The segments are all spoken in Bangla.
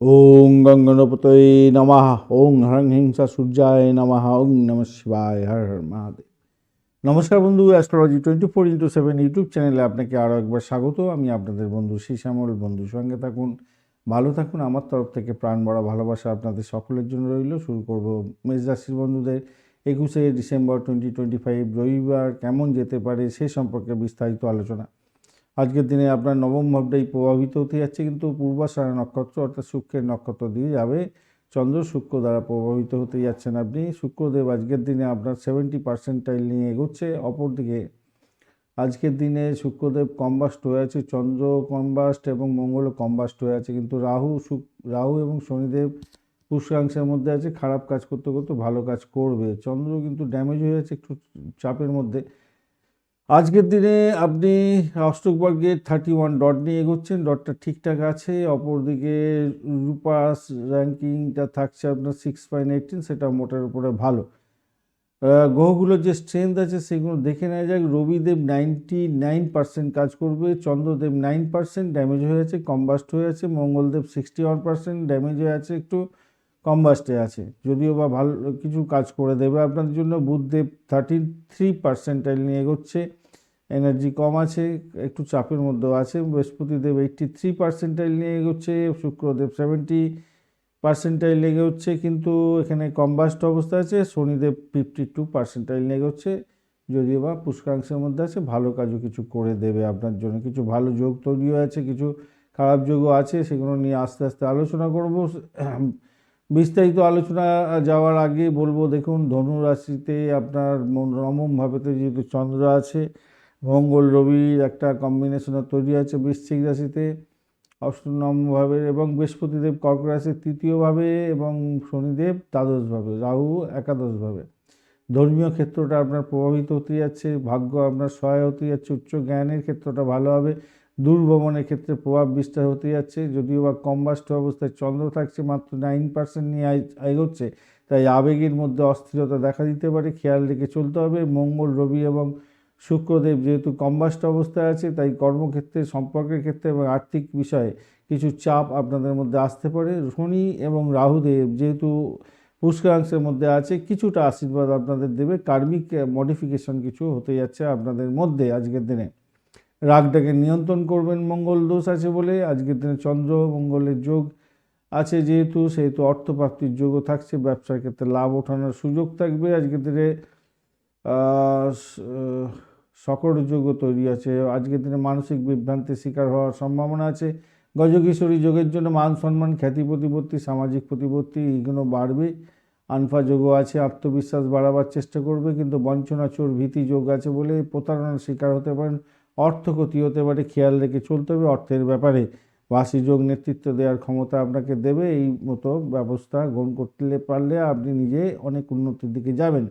ওং গঙ্গনপতয়ে নমঃ ওং হরং হিংসা সূর্যায় নমঃ ওং নম শিবায় হর হর মহাদেব নমস্কার বন্ধু astrology twenty four into seven YouTube চ্যানেলে আপনাকে আরও একবার স্বাগত। আমি আপনাদের বন্ধু শ্যামল বন্ধুর সঙ্গে থাকুন, ভালো থাকুন। আমার তরফ থেকে প্রাণ বড়া ভালোবাসা আপনাদের সকলের জন্য রইল। শুরু করব মেষ রাশির বন্ধুদের। একুশে ডিসেম্বর টোয়েন্টি টোয়েন্টি ফাইভ রবিবার। কেমন যেতে পারে সে সম্পর্কে বিস্তারিত আলোচনা আজকের দিনে আপনার নবম ভাবটাই প্রভাবিত হতে যাচ্ছে, কিন্তু পূর্বাষাঢ়া নক্ষত্র অর্থাৎ শুক্রের নক্ষত্র দিয়ে যাবে। চন্দ্র শুক্র দ্বারা প্রভাবিত হতে যাচ্ছেন আপনি। শুক্রদেব আজকের দিনে আপনার সেভেন্টি পার্সেন্টাইল নিয়ে এগোচ্ছে। অপরদিকে আজকের দিনে শুক্রদেব কম্বাস্ট হয়ে আছে, চন্দ্র কম্বাস্ট এবং মঙ্গল কম্বাস্ট হয়ে আছে, কিন্তু রাহু শুক, রাহু এবং শনিদেব পুষ্কাংশের মধ্যে আছে, খারাপ কাজ করতে করতে ভালো কাজ করবে। চন্দ্র কিন্তু ড্যামেজ হয়ে আছে একটু চাপের মধ্যে। আজকের দিনে আপনি অষ্টক বর্গের থার্টি ওয়ান ডট নিয়ে এগোচ্ছেন। ডটটা ঠিকঠাক আছে, অপরদিকে রূপাস র্যাঙ্কিংটা থাকছে আপনার সিক্স পয়েন্ট এইটিন সেটা মোটার উপরে ভালো। গ্রহগুলোর যে স্ট্রেংথ আছে সেগুলো দেখে নেওয়া যাক। রবিদেব নাইনটি নাইন পার্সেন্ট কাজ করবে, চন্দ্রদেব নাইন পার্সেন্ট ড্যামেজ হয়ে আছে কম্বাস্ট হয়ে আছে, Mangaldev sixty one percent damage হয়ে আছে, একটু কম্বাস্টে আছে। যদিও বা ভালো কিছু কাজ করে দেবে আপনাদের জন্য। বুধদেব থার্টি থ্রি পার্সেন্টাইল নিয়ে এগোচ্ছে। এনার্জি কম আছে, একটু চাপের মধ্যেও আছে। বৃহস্পতিদেব এইট্টি থ্রি পার্সেন্টাইল নিয়ে এগোচ্ছে, শুক্রদেব সেভেন্টি পার্সেন্টাইল লেগে হচ্ছে কিন্তু এখানে কম্বাস্ট অবস্থা আছে, শনিদেব ফিফটি টু পার্সেন্টাইল লেগে হচ্ছে যদিও বা পুষ্কাংশের মধ্যে আছে, ভালো কাজও কিছু করে দেবে আপনার জন্য। কিছু ভালো যোগ তৈরিও আছে, কিছু খারাপ যোগও আছে, সেগুলো নিয়ে আস্তে আস্তে আলোচনা করব। বিস্তারিত আলোচনা যাওয়ার আগে বলব, দেখুন ধনু রাশিতে আপনার নবম ভাবেতে যেহেতু চন্দ্র আছে মঙ্গল রবির একটা কম্বিনেশনের তৈরি আছে বৃশ্চিক রাশিতে। অষ্টমভাবে এবং বৃহস্পতিদেব কর্ক রাশির তৃতীয়ভাবে এবং শনিদেব দ্বাদশভাবে, রাহু একাদশভাবে। ধর্মীয় ক্ষেত্রটা আপনার প্রভাবিত হতে যাচ্ছে, ভাগ্য আপনার সহায় হতে যাচ্ছে, উচ্চ জ্ঞানের ক্ষেত্রটা ভালো হবে দূরভ্রমণের ক্ষেত্রে প্রভাব বিস্তার হতে যাচ্ছে, যদিও বা কম্বাস্ট অবস্থায় চন্দ্র থাকছে মাত্র নাইন পার্সেন্ট নিয়ে এগোচ্ছে, তাই আবেগের মধ্যে অস্থিরতা দেখা দিতে পারে, খেয়াল রেখে চলতে হবে। মঙ্গল রবি এবং শুক্রদেব যেহেতু কম্বাস্ট অবস্থায় আছে, তাই কর্মক্ষেত্রে, সম্পর্কের ক্ষেত্রে এবং আর্থিক বিষয়ে কিছু চাপ আপনাদের মধ্যে আসতে পারে। শনি এবং রাহুদেব যেহেতু পুষ্করাংশের মধ্যে আছে, কিছুটা আশীর্বাদ আপনাদের দেবে। কার্মিক মডিফিকেশন কিছু হতে যাচ্ছে আপনাদের মধ্যে আজকের দিনে। রাগটাকে নিয়ন্ত্রণ করবেন, মঙ্গল দোষ আছে বলে। আজকের দিনে চন্দ্র, মঙ্গলের যোগ আছে যেহেতু, সেহেতু অর্থপ্রাপ্তির যোগও থাকছে, ব্যবসার ক্ষেত্রে লাভ ওঠানোর সুযোগ থাকবে। আজকের দিনে আহ, স- সকট যোগও তৈরি আছে। আজকের দিনে মানসিক বিভ্রান্তির শিকার হওয়ার সম্ভাবনা আছে। গজকিশোরী যোগের জন্য মান সম্মান খ্যাতি প্রতিপত্তি সামাজিক প্রতিপত্তি এগুলো বাড়বে। আনফা যোগও আছে আত্মবিশ্বাস বাড়াবার চেষ্টা করবে কিন্তু বঞ্চনা চোর ভীতি যোগ আছে বলে প্রতারণার শিকার হতে পারেন। অর্থ ক্ষতি হতে পারে খেয়াল রেখে চলতে হবে অর্থের ব্যাপারে। বাসি যোগ নেতৃত্ব দেওয়ার ক্ষমতা আপনাকে দেবে এই মতো ব্যবস্থা গ্রহণ করতে পারলে আপনি নিজে অনেক উন্নতির দিকে যাবেন।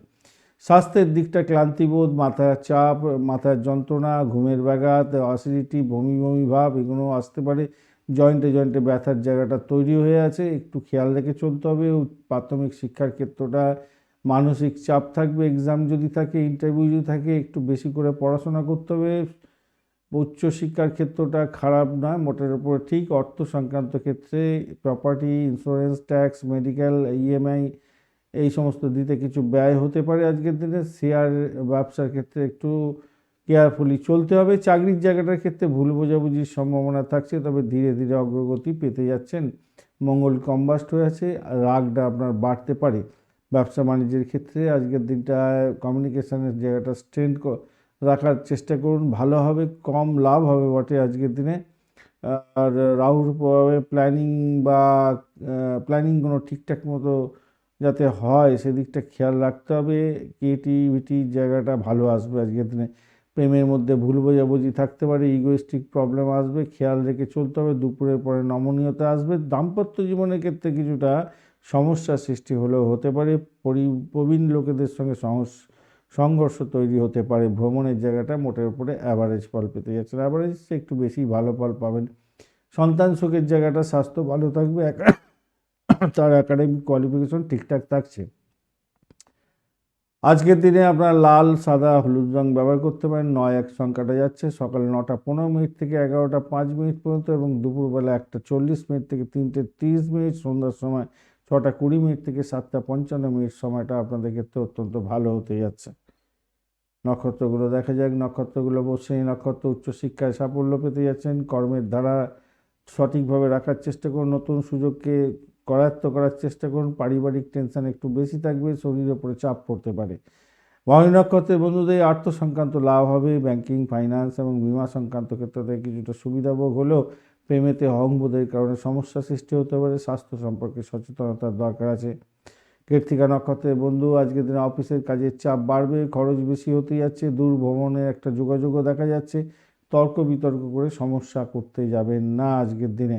স্বাস্থ্যের দিকটা ক্লান্তিবোধ, মাথার চাপ, মাথার যন্ত্রণা, ঘুমের ব্যাঘাত অ্যাসিডিটি বমি বমি ভাব, এগুলো আসতে পারে। জয়েন্টে জয়েন্টে ব্যথার জায়গাটা তৈরি হয়ে আছে। একটু খেয়াল রেখে চলতে হবে। প্রাথমিক শিক্ষার ক্ষেত্রটা মানসিক চাপ থাকবে এক্সাম যদি থাকে ইন্টারভিউ যদি থাকে, একটু বেশি করে পড়াশোনা করতে হবে। উচ্চশিক্ষার ক্ষেত্রটা খারাপ নয় মোটের উপর ঠিক। অর্থ সংক্রান্ত ক্ষেত্রে property insurance tax medical EMI এই সমস্ত দিতে কিছু ব্যয় হতে পারে আজকের দিনে। শেয়ার ব্যবসার ক্ষেত্রে একটু কেয়ারফুলি চলতে হবে। চাকরির জায়গাটার ক্ষেত্রে ভুল বোঝাবুঝির সম্ভাবনা থাকছে, তবে ধীরে ধীরে অগ্রগতি পেতে যাচ্ছেন। মঙ্গল কম্বাস্ট হয়ে আছে, রাগটা আপনার বাড়তে পারে। ব্যবসা বাণিজ্যের ক্ষেত্রে আজকের দিনটা কমিউনিকেশনের জায়গাটা স্ট্রেন্থ রাখার চেষ্টা করুন। ভালো হবে, কম লাভ হবে বটে আজকের দিনে। আর রাহুর প্ল্যানিং বা প্ল্যানিং কোনো ঠিকঠাক মতো যাতে হয়, সেদিকটা খেয়াল রাখতে হবে। ক্রিয়েটিভিটির জায়গাটা ভালো আসবে আজকের দিনে। প্রেমের মধ্যে ভুল বোঝাবুঝি থাকতে পারে ইগোয়েস্টিক প্রবলেম আসবে, খেয়াল রেখে চলতে হবে। দুপুরের পরে নমনীয়তা আসবে। দাম্পত্য জীবনের ক্ষেত্রে কিছুটা সমস্যার সৃষ্টি হলেও হতে পারে। পরি, প্রবীণ লোকেদের সঙ্গে সংঘর্ষ তৈরি হতে পারে। ভ্রমণের জায়গাটা মোটের উপরে অ্যাভারেজ ফল পেতে যাচ্ছেন অ্যাভারেজ একটু বেশি ভালো ফল পাবেন। সন্তান সুখের জায়গাটা, স্বাস্থ্য ভালো থাকবে। একা- একাডেমিক কোয়ালিফিকেশন ঠিকঠাক থাকছে। আজকের দিনে আপনার লাল, সাদা, হলুদ রং ব্যবহার করতে পারেন। নয় এক সংখ্যাটা যাচ্ছে। সকাল নটা পনেরো মিনিট থেকে এগারোটা পাঁচ মিনিট পর্যন্ত এবং দুপুরবেলা একটা চল্লিশ মিনিট থেকে তিনটে তিরিশ মিনিট, সন্ধ্যার সময় ছটা কুড়ি মিনিট থেকে সাতটা পঞ্চান্ন মিনিট সময়টা আপনাদের ক্ষেত্রে অত্যন্ত ভালো হতে যাচ্ছে। নক্ষত্রগুলো দেখা যাক, নক্ষত্রগুলো বসে নক্ষত্র উচ্চশিক্ষায় সাফল্য পেতে যাচ্ছেন। কর্মের দ্বারা সঠিকভাবে রাখার চেষ্টা করুন। নতুন সুযোগকে করায়ত্ত করার চেষ্টা করুন, পারিবারিক টেনশন একটু বেশি থাকবে, শরীরের উপরে চাপ পড়তে পারে। মহানী নক্ষত্রের বন্ধুদের আর্থ সংক্রান্ত লাভ হবে ব্যাংকিং ফাইন্যান্স এবং বিমা সংক্রান্ত ক্ষেত্রে কিছুটা সুবিধাভোগ হলেও প্রেমেতে অহংবোধের কারণে সমস্যা সৃষ্টি হতে পারে, স্বাস্থ্য সম্পর্কে সচেতনতার দরকার আছে। কৃত্তিকা নক্ষত্রের বন্ধু, আজকের দিনে অফিসের কাজের চাপ বাড়বে, খরচ বেশি হতে যাচ্ছে দূর ভ্রমণের একটা যোগাযোগও দেখা যাচ্ছে, তর্ক বিতর্ক করে সমস্যা করতে যাবেন না আজকের দিনে।